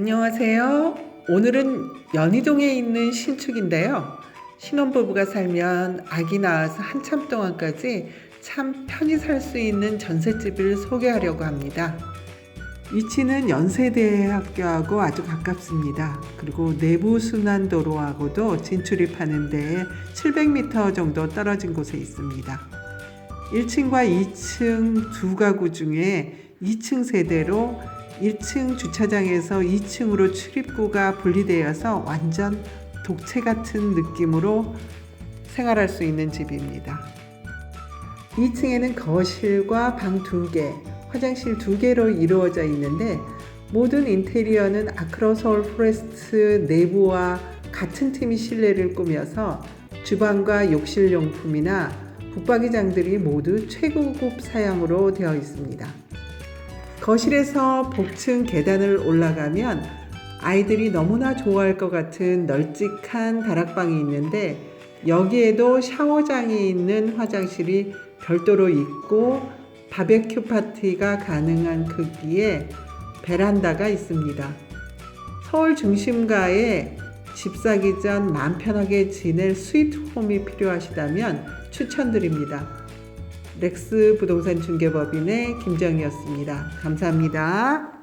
안녕하세요. 오늘은 연희동에 있는 신축인데요. 신혼부부가 살면 아기 낳아서 한참 동안까지 참 편히 살 수 있는 전셋집을 소개하려고 합니다. 위치는 연세대학교하고 아주 가깝습니다. 그리고 내부 순환도로하고도 진출입하는 데에 700m 정도 떨어진 곳에 있습니다. 1층과 2층 두 가구 중에 2층 세대로 1층 주차장에서 2층으로 출입구가 분리되어서 완전 독채 같은 느낌으로 생활할 수 있는 집입니다. 2층에는 거실과 방두 개, 화장실 두 개로 이루어져 있는데 모든 인테리어는 아크로솔 포레스트 내부와 같은 팀이 실내를 꾸며서 주방과 욕실 용품이나 붙박이장들이 모두 최고급 사양으로 되어 있습니다. 거실에서 복층 계단을 올라가면 아이들이 너무나 좋아할 것 같은 널찍한 다락방이 있는데 여기에도 샤워장이 있는 화장실이 별도로 있고 바베큐 파티가 가능한 크기의 베란다가 있습니다. 서울 중심가에 집 사기 전 마음 편하게 지낼 스위트홈이 필요하시다면 추천드립니다. 렉스 부동산 중개법인의 김정희였습니다. 감사합니다.